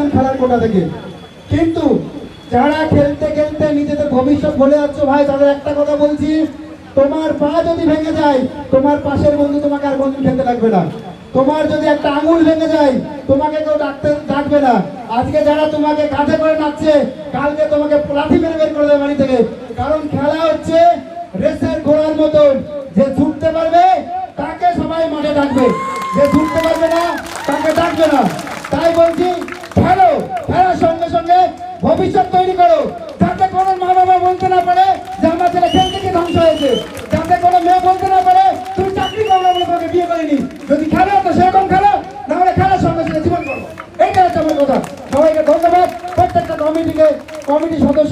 দেন খেলার কোটা থেকে। কিন্তু যারা খেলতে খেলতে নিজেদের ভবিষ্যৎ বলে যাচ্ছ, ভাই, তাদের একটা কথা বলছি, তোমার পা যদি ভেঙে যায়, তোমার পাশের বন্ধু তোমাকে আর বন্ধু খেলতে লাগবে না। তোমার যদি একটা আঙুল ভেঙে যায়, তোমাকে কেউ ডাকতে ডাকবে না। আজকে যারা তোমাকে কাঁধে করে নাচছে, কালকে তোমাকে লাঠি মেরে বের করে দেবে বাড়ি থেকে। কারণ খেলা হচ্ছে রেসের ঘোড়ার মতন যে ছুটতে পারবে, তাকে সবাই মাঠে ডাকবে। যে ছুটতে পারবে না, তাকে ডাকবে না তাই বলছি খেলো খেলার সঙ্গে সঙ্গে ভবিষ্যৎ তৈরি করো যাতে কোনো মা বাবা বলতে না পারে যে আমার ছেলে খেলতে গিয়ে ধ্বংস হয়েছে যাতে কোনো মেয়ে বলতে না পারে তুমি চাকরি করো না বলে তোমাকে বিয়ে করিনি যদি খেলো তো সেরকম খেলো না হলে খেলার সঙ্গে সঙ্গে জীবন করো এইটা হচ্ছে আমার কথা সবাইকে ধন্যবাদ প্রত্যেকটা কমিটিকে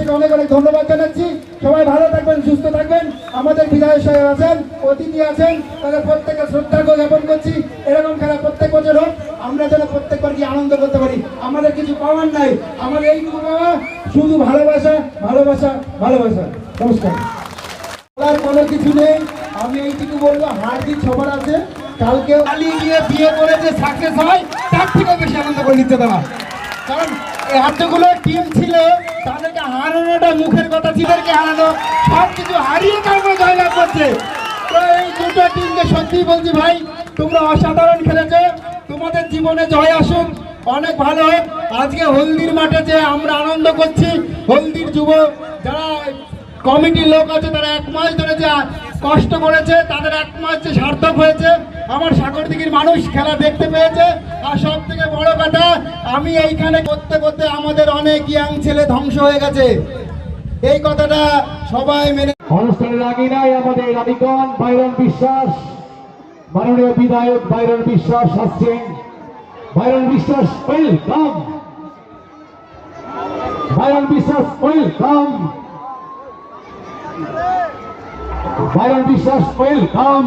কমিটি অনেক অনেক ধন্যবাদ জানাচ্ছি। সবাই ভালো থাকবেন, সুস্থ থাকবেন। আমাদের বিধায়ক সাহেব আছেন, অতিথি আছেন, তাদের প্রত্যেকে শ্রদ্ধা জ্ঞাপন করছি। এরকম খেলা প্রত্যেক বছর হোক, আমরা যেন প্রত্যেকবার কি আনন্দ করতে পারি। আমাদের কিছু পাওয়ার নাই। আমাদের এইটুকু পাওয়া, শুধু ভালোবাসা ভালোবাসা ভালোবাসা। নমস্কার। বলার কোনো কিছু নেই। আমি এইটুকু বলব হারজিত সবার আছে। কালকে পালিয়ে গিয়ে বিয়ে করে যে সাকসেস হয়, তার থেকেও বেশি আনন্দ করে নিচ্ছে তারা। কারণ এতগুলো টিম ছিল, তাদেরকে হারানোটা মুখের কথা ছিদেরকে হারানো সব কিছু হারিয়ে তারপরে জয়লাভ করছে। তো এই দুটো টিমকে সত্যিই বলছি ভাই, তোমরা অসাধারণ খেলেছো। তোমাদের জীবনে জয় আসুক, অনেক ভালো আজকে হলদির মাঠে যে আমরা আনন্দ করছি, হলদির যুব যারা কমিটির লোক আছে, তারা এক মাস ধরে যে কষ্ট করেছে, তাদের এক মাস যে সার্থক হয়েছে, আমার সাগর দিঘির মানুষ খেলা দেখতে পেয়েছে। আর সব থেকে বড় কথা, আমি এইখানে করতে করতে আমাদের অনেক ইয়াং ছেলে ধ্বংস হয়ে গেছে। এই কথাটা সবাই মেনে অনুষ্ঠানের আগে নাই আমাদের রানীগঞ্জ বাইরন বিশ্বাস। মাননীয় বিধায়ক বাইরন বিশ্বাস আসছেন। Byron Biswas, welcome. Byron Biswas, welcome. Byron Biswas, welcome.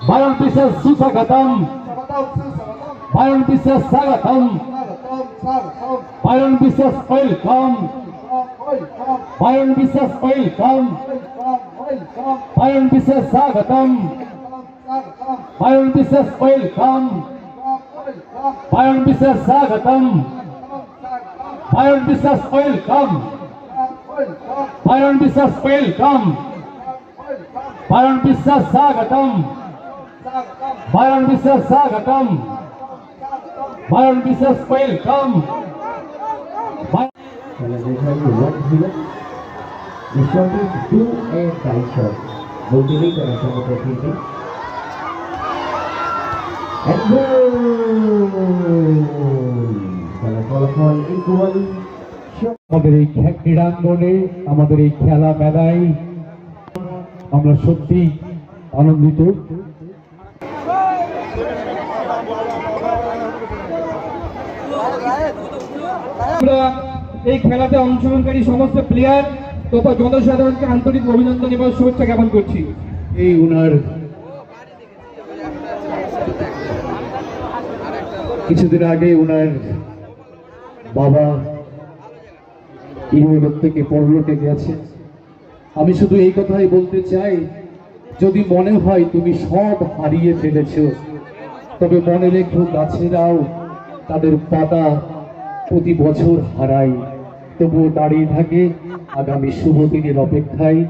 Byron Biswas সুস্বাগতম বাইরন বিশ্বাস স্বাগতম Byron Biswas welcome Byron Biswas welcome Byron Biswas স্বাগতম বাইরন বিশ্বাস ওয়েলকাম বাইরন বিশ্বাস স্বাগতম Byron Biswas welcome Byron Biswas welcome Byron Biswas স্বাগতম Byron Biswas স্বাগতম Byron বিশ্বাস welcome do a tie shot. Motivate and some opportunity. And goal! ফলাফল equal. আমাদের এই ক্রীড়াঙ্গনে আমাদের এই খেলা মেলায় আমরা সত্যি আনন্দিত আমরা এই খেলাতে অংশগ্রহণকারী সমস্ত প্লেয়ার তথা জনসাধারণকে আন্তরিক অভিনন্দন এবং শুভেচ্ছা জ্ঞাপন করছি। এই উনার কিছুদিন আগে উনার বাবা ইহলোক থেকে পরলোকে গেছে। আমি শুধু এই কথাই বলতে চাই, যদি মনে হয় তুমি সব হারিয়ে ফেলেছ তবে মনে রেখো গাছেরাও তাদের পাতা প্রতি বছর হারায়। তবুও দাঁড়িয়ে থাকে আগামী শুভ দিনের অপেক্ষায়।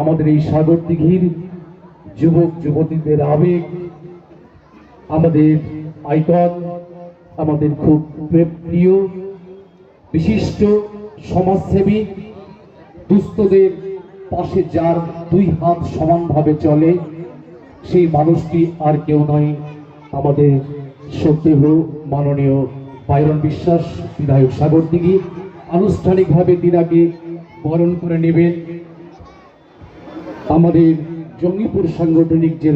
আমাদের এই সাগর দিঘির যুবক, যুবতীদের আবেগ, আমাদের আইকন, আমাদের খুব প্রিয় বিশিষ্ট সমাজসেবী, দুস্থদের পাশে যার দুই হাত সমানভাবে চলে, সেই মানুষটি আর কেউ নয়। আমাদের সত্যেহ মাননীয় বাইরন বিশ্বাস, বিধায়ক সাগর দিঘি আনুষ্ঠানিকভাবে তিনাকে বরণ করে নেবেন আমাদের জঙ্গিপুর সাংগঠনিক জেলা